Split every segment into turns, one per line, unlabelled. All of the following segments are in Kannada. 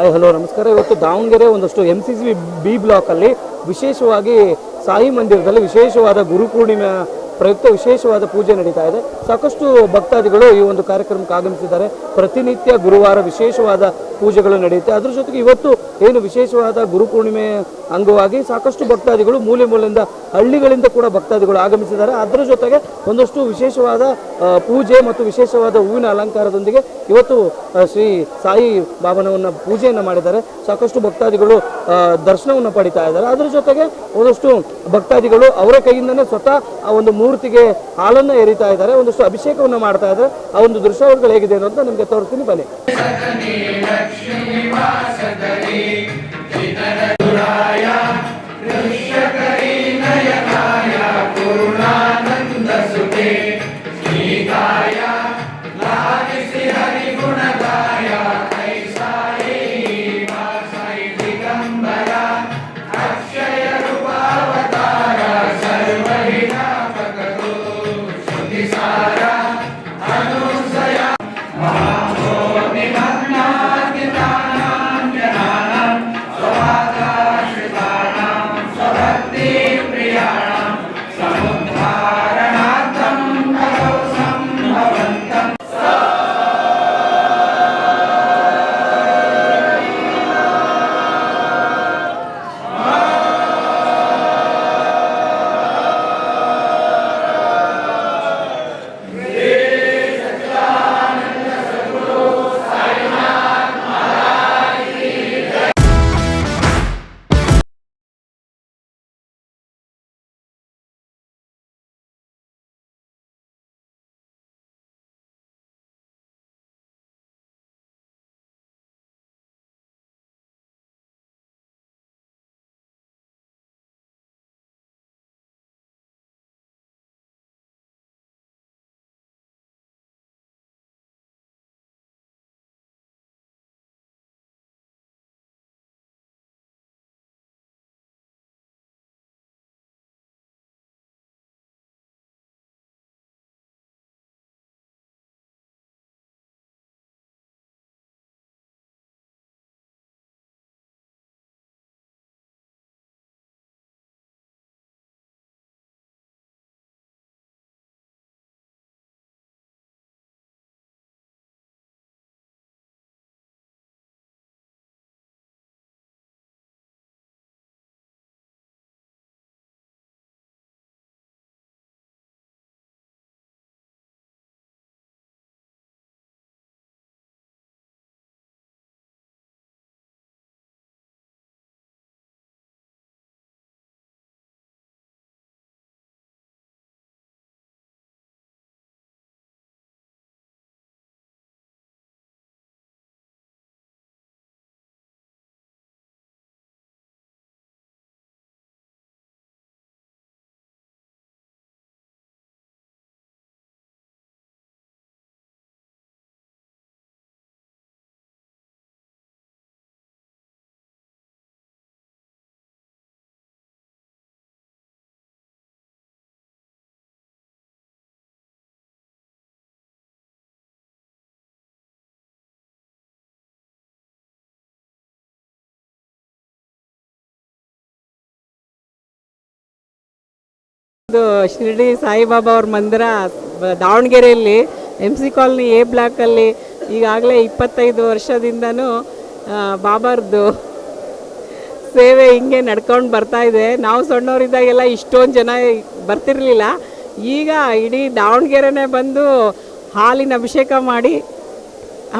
ಹಾಯ್, ಹಲೋ, ನಮಸ್ಕಾರ. ಇವತ್ತು ದಾವಣಗೆರೆ ಒಂದಷ್ಟು ಎಂ ಸಿ ಸಿ ಬಿ ಬ್ಲಾಕಲ್ಲಿ ವಿಶೇಷವಾಗಿ ಸಾಯಿ ಮಂದಿರದಲ್ಲಿ ವಿಶೇಷವಾದ ಗುರುಪೂರ್ಣಿಮೆ ಪ್ರಯುಕ್ತ ವಿಶೇಷವಾದ ಪೂಜೆ ನಡೀತಾ ಇದೆ. ಸಾಕಷ್ಟು ಭಕ್ತಾದಿಗಳು ಈ ಒಂದು ಕಾರ್ಯಕ್ರಮಕ್ಕೆ ಆಗಮಿಸಿದ್ದಾರೆ. ಪ್ರತಿನಿತ್ಯ ಗುರುವಾರ ವಿಶೇಷವಾದ ಪೂಜೆಗಳು ನಡೆಯುತ್ತೆ. ಅದ್ರ ಜೊತೆಗೆ ಇವತ್ತು ಏನು ವಿಶೇಷವಾದ ಗುರುಪೂರ್ಣಿಮೆ ಅಂಗವಾಗಿ ಸಾಕಷ್ಟು ಭಕ್ತಾದಿಗಳು ಮೂಲೆ ಮೂಲೆಯಿಂದ ಹಳ್ಳಿಗಳಿಂದ ಕೂಡ ಭಕ್ತಾದಿಗಳು ಆಗಮಿಸಿದ್ದಾರೆ. ಅದರ ಜೊತೆಗೆ ಒಂದಷ್ಟು ವಿಶೇಷವಾದ ಪೂಜೆ ಮತ್ತು ವಿಶೇಷವಾದ ಹೂವಿನ ಅಲಂಕಾರದೊಂದಿಗೆ ಇವತ್ತು ಶ್ರೀ ಸಾಯಿ ಬಾಬನವನ್ನ ಪೂಜೆಯನ್ನು ಮಾಡಿದ್ದಾರೆ. ಸಾಕಷ್ಟು ಭಕ್ತಾದಿಗಳು ದರ್ಶನವನ್ನು ಪಡಿತಾ ಇದ್ದಾರೆ. ಅದರ ಜೊತೆಗೆ ಒಂದಷ್ಟು ಭಕ್ತಾದಿಗಳು ಅವರ ಕೈಯಿಂದನೇ ಸ್ವತಃ ಆ ಒಂದು ಮೂರ್ತಿಗೆ ಹಾಲನ್ನು ಎರಿತಾ ಇದ್ದಾರೆ, ಒಂದಷ್ಟು ಅಭಿಷೇಕವನ್ನು ಮಾಡ್ತಾ ಇದ್ದಾರೆ. ಆ ಒಂದು ದೃಶ್ಯಾವಳಿಗಳು ಹೇಗಿದೆ ಅಂತ ನಿಮಗೆ ತೋರಿಸ್ತೀನಿ, ಬನ್ನಿ.
ಇದು ಶಿರ್ಡಿ ಸಾಯಿಬಾಬಾ ಅವ್ರ ಮಂದಿರ ದಾವಣಗೆರೆಯಲ್ಲಿ ಎಂ ಸಿ ಕಾಲನಿ ಎ ಬ್ಲಾಕಲ್ಲಿ ಈಗಾಗಲೇ ಇಪ್ಪತ್ತೈದು ವರ್ಷದಿಂದನೂ ಬಾಬಾರ್ದು ಸೇವೆ ಹಿಂಗೆ ನಡ್ಕೊಂಡು ಬರ್ತಾ ಇದೆ. ನಾವು ಸಣ್ಣವರಿದ್ದಾಗೆಲ್ಲ ಇಷ್ಟೊಂದು ಜನ ಬರ್ತಿರಲಿಲ್ಲ. ಈಗ ಇಡೀ ದಾವಣಗೆರೆನೇ ಬಂದು ಹಾಲಿನ ಅಭಿಷೇಕ ಮಾಡಿ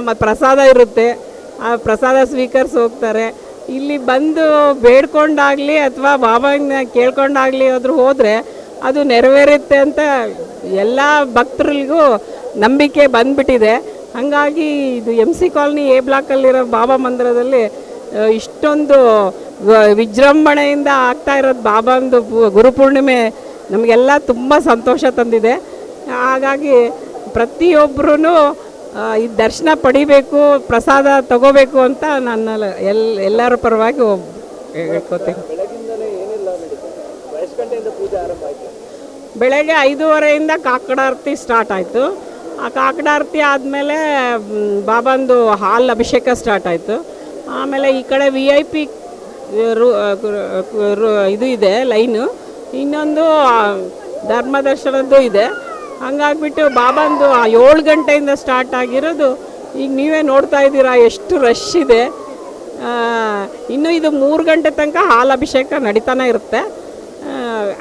ಮತ್ತು ಪ್ರಸಾದ ಇರುತ್ತೆ. ಆ ಪ್ರಸಾದ ಸ್ವೀಕರಿಸಿ ಹೋಗ್ತಾರೆ. ಇಲ್ಲಿ ಬಂದು ಬೇಡ್ಕೊಂಡಾಗಲಿ ಅಥವಾ ಬಾಬಾನ ಕೇಳ್ಕೊಂಡಾಗಲಿ ಆದರೂ ಹೋದರೆ ಅದು ನೆರವೇರುತ್ತೆ ಅಂತ ಎಲ್ಲ ಭಕ್ತರಿಗೂ ನಂಬಿಕೆ ಬಂದ್ಬಿಟ್ಟಿದೆ. ಹಾಗಾಗಿ ಇದು ಎಂ ಸಿ ಕಾಲನಿ ಎ ಬ್ಲಾಕಲ್ಲಿರೋ ಬಾಬಾ ಮಂದಿರದಲ್ಲಿ ಇಷ್ಟೊಂದು ವಿಜೃಂಭಣೆಯಿಂದ ಆಗ್ತಾ ಇರೋದು ಬಾಬಾಂದು ಗುರುಪೂರ್ಣಿಮೆ ನಮಗೆಲ್ಲ ತುಂಬ ಸಂತೋಷ ತಂದಿದೆ. ಹಾಗಾಗಿ ಪ್ರತಿಯೊಬ್ಬರೂ ಈ ದರ್ಶನ ಪಡಿಬೇಕು, ಪ್ರಸಾದ ತಗೋಬೇಕು ಅಂತ ನನ್ನ ಎಲ್ ಎಲ್ಲರ ಪರವಾಗಿ ಹೇಳ್ಕೊತೀನಿ. ಬೆಳಗ್ಗೆ ಐದೂವರೆಯಿಂದ ಕಾಕಡಾರತಿ ಸ್ಟಾರ್ಟ್ ಆಯಿತು. ಆ ಕಾಕಡಾರತಿ ಆದಮೇಲೆ ಬಾಬಂದು ಹಾಲು ಅಭಿಷೇಕ ಸ್ಟಾರ್ಟ್ ಆಯಿತು. ಆಮೇಲೆ ಈ ಕಡೆ ವಿ ಐ ಪಿ ಇದು ಇದೆ, ಲೈನು. ಇನ್ನೊಂದು ಧರ್ಮದರ್ಶನದ್ದು ಧರ್ಮ ದರ್ಶನದ್ದು ಇದೆ. ಹಂಗಾಗ್ಬಿಟ್ಟು ಬಾಬಂದು ಏಳು ಗಂಟೆಯಿಂದ ಸ್ಟಾರ್ಟ್ ಆಗಿರೋದು. ಈಗ ನೀವೇ ನೋಡ್ತಾ ಇದ್ದೀರಾ ಎಷ್ಟು ರಶ್ ಇದೆ. ಇನ್ನು ಇದು ಮೂರು ಗಂಟೆ ತನಕ ಹಾಲು ಅಭಿಷೇಕ ನಡೀತಾನೆ ಇರುತ್ತೆ.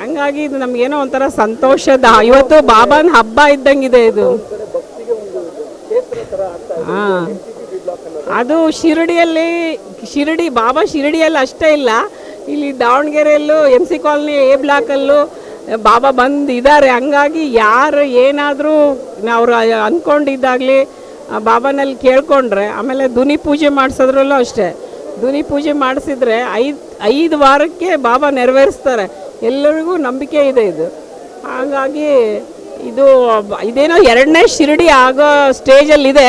ಹಂಗಾಗಿ ಇದು ನಮಗೇನೋ ಒಂಥರ ಸಂತೋಷದ, ಇವತ್ತು ಬಾಬಾನ ಹಬ್ಬ ಇದ್ದಂಗಿದೆ ಇದು. ಹಾಂ ಅದು ಶಿರಡಿಯಲ್ಲಿ, ಶಿರಡಿ, ಬಾಬಾ ಶಿರಡಿಯಲ್ಲಿ ಅಷ್ಟೇ ಇಲ್ಲ. ಇಲ್ಲಿ ದಾವಣಗೆರೆಯಲ್ಲೂ ಎಂ ಸಿ ಕಾಲನಿ ಎ ಬ್ಲಾಕಲ್ಲೂ ಬಾಬಾ ಬಂದಿದ್ದಾರೆ ಹಂಗಾಗಿ ಯಾರು ಏನಾದರೂ ಅವರು ಅಂದ್ಕೊಂಡಿದ್ದಾಗಲಿ ಬಾಬಾನಲ್ಲಿ ಕೇಳ್ಕೊಂಡ್ರೆ, ಆಮೇಲೆ ಧ್ವನಿ ಪೂಜೆ ಮಾಡಿಸೋದ್ರಲ್ಲೂ ಅಷ್ಟೇ. ಧ್ವನಿ ಪೂಜೆ ಮಾಡಿಸಿದ್ರೆ ಐದು ಐದು ವಾರಕ್ಕೆ ಬಾಬಾ ನೆರವೇರಿಸ್ತಾರೆ. ಎಲ್ಲರಿಗೂ ನಂಬಿಕೆ ಇದೆ ಇದು. ಹಾಗಾಗಿ ಇದು ಇದೇನೋ ಎರಡನೇ ಶಿರಡಿ ಆಗೋ ಸ್ಟೇಜಲ್ಲಿದೆ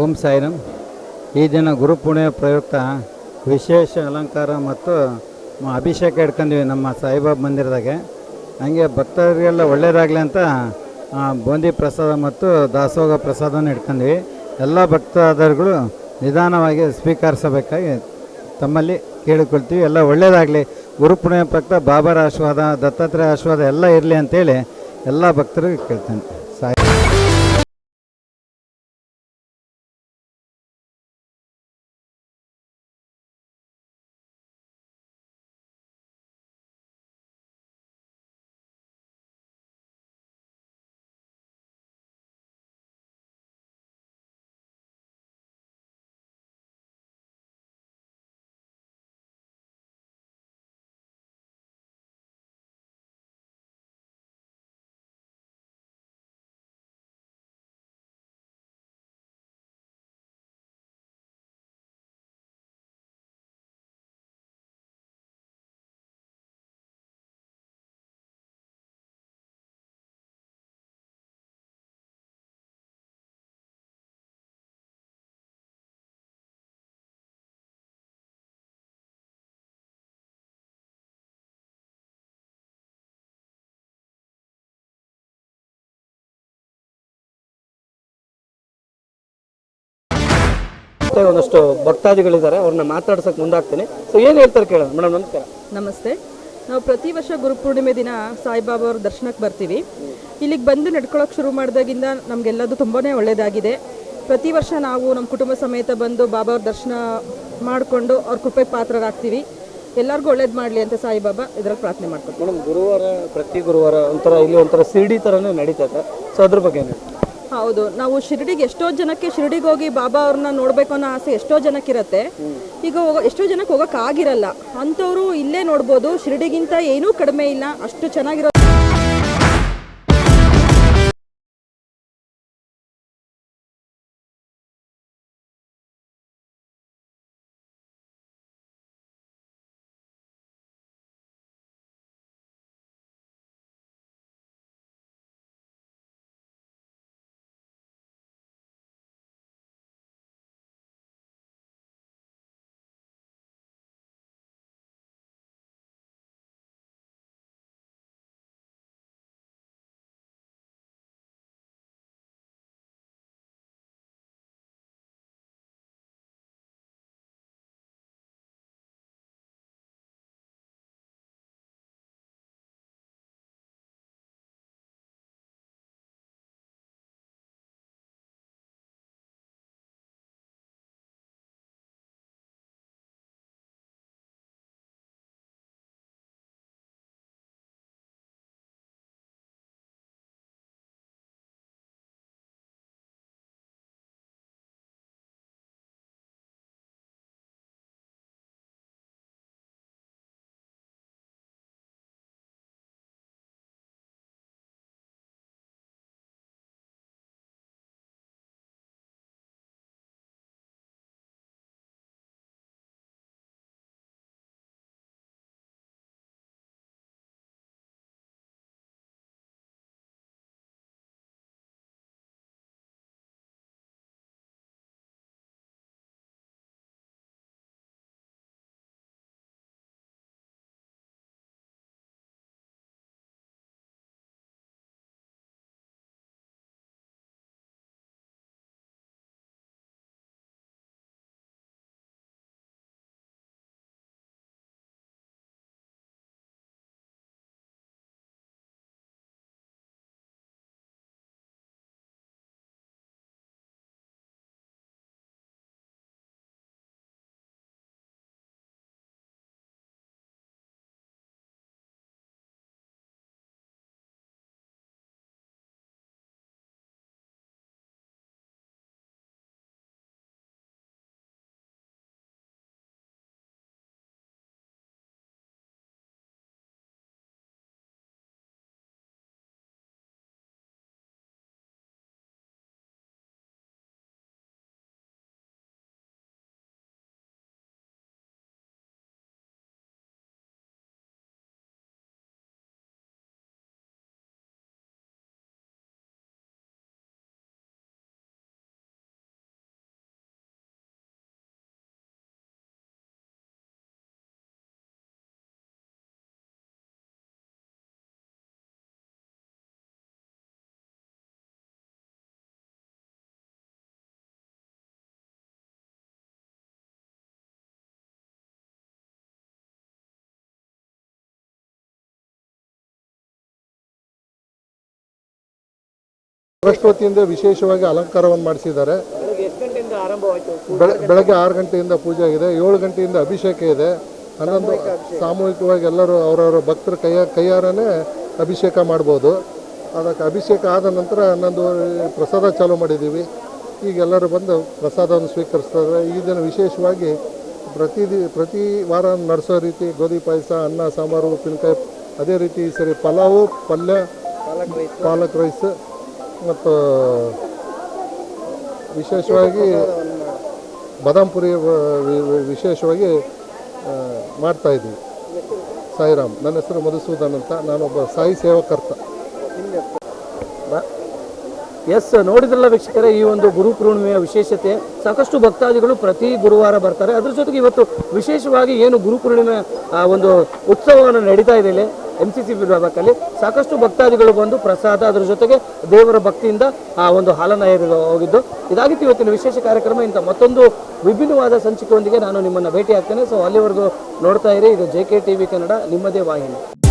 ಓಂ ಸಾಯಿರಾಮ್. ಈ ದಿನ ಗುರುಪುಣ್ಯ ಪ್ರಯುಕ್ತ ವಿಶೇಷ ಅಲಂಕಾರ ಮತ್ತು ಅಭಿಷೇಕ ಇಟ್ಕೊಂಡಿವಿ ನಮ್ಮ ಸಾಯಿಬಾಬಾ ಮಂದಿರದಾಗೆ. ಹಂಗೆ ಭಕ್ತರಿಗೆಲ್ಲ ಒಳ್ಳೆಯದಾಗಲಿ ಅಂತ ಬೂಂದಿ ಪ್ರಸಾದ ಮತ್ತು ದಾಸೋಗ ಪ್ರಸಾದನ ಇಟ್ಕೊಂಡ್ವಿ ಎಲ್ಲ ಭಕ್ತಾದರುಗಳು ನಿಧಾನವಾಗಿ ಸ್ವೀಕರಿಸಬೇಕಾಗಿ ತಮ್ಮಲ್ಲಿ ಕೇಳಿಕೊಳ್ತೀವಿ. ಎಲ್ಲ ಒಳ್ಳೆಯದಾಗಲಿ ಗುರುಪುಣ್ಯ ಪ್ರಯುಕ್ತ ಬಾಬರ ಆಶೀರ್ವಾದ, ದತ್ತಾತ್ರೇಯ ಆಶೀರ್ವಾದ ಎಲ್ಲ ಇರಲಿ ಅಂತೇಳಿ ಎಲ್ಲ ಭಕ್ತರಿಗೂ ಕೇಳ್ತೇನೆ.
ಮತ್ತೆ ಒಂದಷ್ಟು ಭಕ್ತಾದಿಗಳಿದ್ದಾರೆ ಅವ್ರನ್ನ ಮಾತಾಡ್ಸಕ್ ಮುಂದಾಗ್ತೀನಿ. ಸೊ ಏನು ಹೇಳ್ತಾರೆ ಕೇಳೋಣ? ಮೇಡಮ್ ನಮಸ್ಕಾರ.
ನಮಸ್ತೆ. ನಾವು ಪ್ರತಿ ವರ್ಷ ಗುರುಪೂರ್ಣಿಮೆ ದಿನ ಸಾಯಿಬಾಬಾ ಅವ್ರ ದರ್ಶನಕ್ಕೆ ಬರ್ತೀವಿ. ಇಲ್ಲಿಗೆ ಬಂದು ನಡ್ಕೊಳ್ಳೋಕೆ ಶುರು ಮಾಡಿದಾಗಿಂದ ನಮಗೆಲ್ಲದು ತುಂಬಾ ಒಳ್ಳೆಯದಾಗಿದೆ ಪ್ರತಿ ವರ್ಷ ನಾವು ನಮ್ಮ ಕುಟುಂಬ ಸಮೇತ ಬಂದು ಬಾಬಾ ಅವ್ರ ದರ್ಶನ ಮಾಡಿಕೊಂಡು ಅವ್ರ ಕೃಪೆ ಪಾತ್ರರಾಗ್ತೀವಿ. ಎಲ್ಲರಿಗೂ ಒಳ್ಳೇದು ಮಾಡಲಿ ಅಂತ ಸಾಯಿಬಾಬಾ ಇದ್ರಲ್ಲಿ ಪ್ರಾರ್ಥನೆ ಮಾಡ್ತೀವಿ
ಮೇಡಮ್ ಗುರುವಾರ ಪ್ರತಿ ಗುರುವಾರ ಒಂಥರ ಇಲ್ಲಿ ಒಂಥರ ಸಿಡಿ ಥರನೇ ನಡೀತೈತೆ. ಸೊ ಅದ್ರ ಬಗ್ಗೆ ಏನು?
ಹೌದು. ನಾವು ಶಿರಡಿಗೆ ಎಷ್ಟೋ ಜನಕ್ಕೆ ಶಿರಡಿಗೆ ಹೋಗಿ ಬಾಬಾ ಅವ್ರನ್ನ ನೋಡ್ಬೇಕು ಅನ್ನೋ ಆಸೆ ಎಷ್ಟೋ ಜನಕ್ಕಿರತ್ತೆ. ಈಗ ಎಷ್ಟೋ ಜನಕ್ಕೆ ಹೋಗಕ್ ಆಗಿರಲ್ಲ ಅಂಥವ್ರು ಇಲ್ಲೇ ನೋಡ್ಬೋದು. ಶಿರಡಿಗಿಂತ ಏನೂ ಕಡಿಮೆ ಇಲ್ಲ. ಅಷ್ಟು ಚೆನ್ನಾಗಿರೋ
ಟ್ರಸ್ಟ್ ವಿಶೇಷವಾಗಿ ಅಲಂಕಾರವನ್ನು ಮಾಡಿಸಿದ್ದಾರೆ.
ಬೆಳಗ್ಗೆ
ಆರು ಗಂಟೆಯಿಂದ ಪೂಜೆ ಆಗಿದೆ, ಏಳು ಗಂಟೆಯಿಂದ ಅಭಿಷೇಕ ಇದೆ. ಹನ್ನೊಂದು ಸಾಮೂಹಿಕವಾಗಿ ಎಲ್ಲರೂ ಅವರವರ ಭಕ್ತರ ಕೈಯ ಕೈಯಾರನೇ ಅಭಿಷೇಕ ಮಾಡ್ಬೋದು. ಅದಕ್ಕೆ ಅಭಿಷೇಕ ಆದ ನಂತರ ಹನ್ನೊಂದುವರೆ ಪ್ರಸಾದ ಚಾಲೂ ಮಾಡಿದ್ದೀವಿ. ಈಗ ಎಲ್ಲರೂ ಬಂದು ಪ್ರಸಾದವನ್ನು ಸ್ವೀಕರಿಸ್ತಾರೆ. ಈ ದಿನ ವಿಶೇಷವಾಗಿ ಪ್ರತಿ ಪ್ರತಿ ವಾರ ನಡೆಸೋ ರೀತಿ ಗೋಧಿ ಪಾಯಸ, ಅನ್ನ, ಸಾಂಬಾರು, ಉಪ್ಪಿನಕಾಯಿ, ಅದೇ ರೀತಿ ಈ ಸರಿ ಪಲಾವು, ಪಲ್ಯ, ಪಾಲಕ್ ರೈಸ್ ಮತ್ತು ವಿಶೇಷವಾಗಿ ಬಾದಾಮ್ ಪುರಿ ವ- ವಿ- ವಿ- ವಿಶೇಷವಾಗಿ ಮಾಡ್ತಾ ಇದ್ದೀವಿ. ಸಾಯಿರಾಮ್. ನನ್ನ ಹೆಸರು ಮಧುಸೂದನ್ ಅಂತ. ನಾನೊಬ್ಬ ಸಾಯಿ ಸೇವಕರ್ತ.
ಎಸ್, ನೋಡಿದ್ರಲ್ಲ ವೀಕ್ಷಕರೇ, ಈ ಒಂದು ಗುರು ಪೂರ್ಣಿಮೆಯ ವಿಶೇಷತೆ. ಸಾಕಷ್ಟು ಭಕ್ತಾದಿಗಳು ಪ್ರತಿ ಗುರುವಾರ ಬರ್ತಾರೆ. ಅದ್ರ ಜೊತೆಗೆ ಇವತ್ತು ವಿಶೇಷವಾಗಿ ಏನು ಗುರು ಪೂರ್ಣಿಮೆ ಒಂದು ಉತ್ಸವವನ್ನು ನಡೀತಾ ಇದೆ ಇಲ್ಲಿ ಎಂ ಸಿ ಸಿ ವಿಭಾಗದಲ್ಲಿ ಸಾಕಷ್ಟು ಭಕ್ತಾದಿಗಳು ಬಂದು ಪ್ರಸಾದ, ಅದರ ಜೊತೆಗೆ ದೇವರ ಭಕ್ತಿಯಿಂದ, ಆ, ಒಂದು ಹಾಲನ ಏರಿದ ಹೋಗಿದ್ದು. ಇದಾಗಿತ್ತು ಇವತ್ತಿನ ವಿಶೇಷ ಕಾರ್ಯಕ್ರಮ. ಇಂಥ ಮತ್ತೊಂದು ವಿಭಿನ್ನವಾದ ಸಂಚಿಕೆಯೊಂದಿಗೆ ನಾನು ನಿಮ್ಮನ್ನು ಭೇಟಿ ಆಗ್ತೇನೆ ಸೊ ಅಲ್ಲಿವರೆಗೂ ನೋಡ್ತಾ ಇರಿ. ಇದು J K T V Kannada ನಿಮ್ಮದೇ ವಾಹಿನಿ.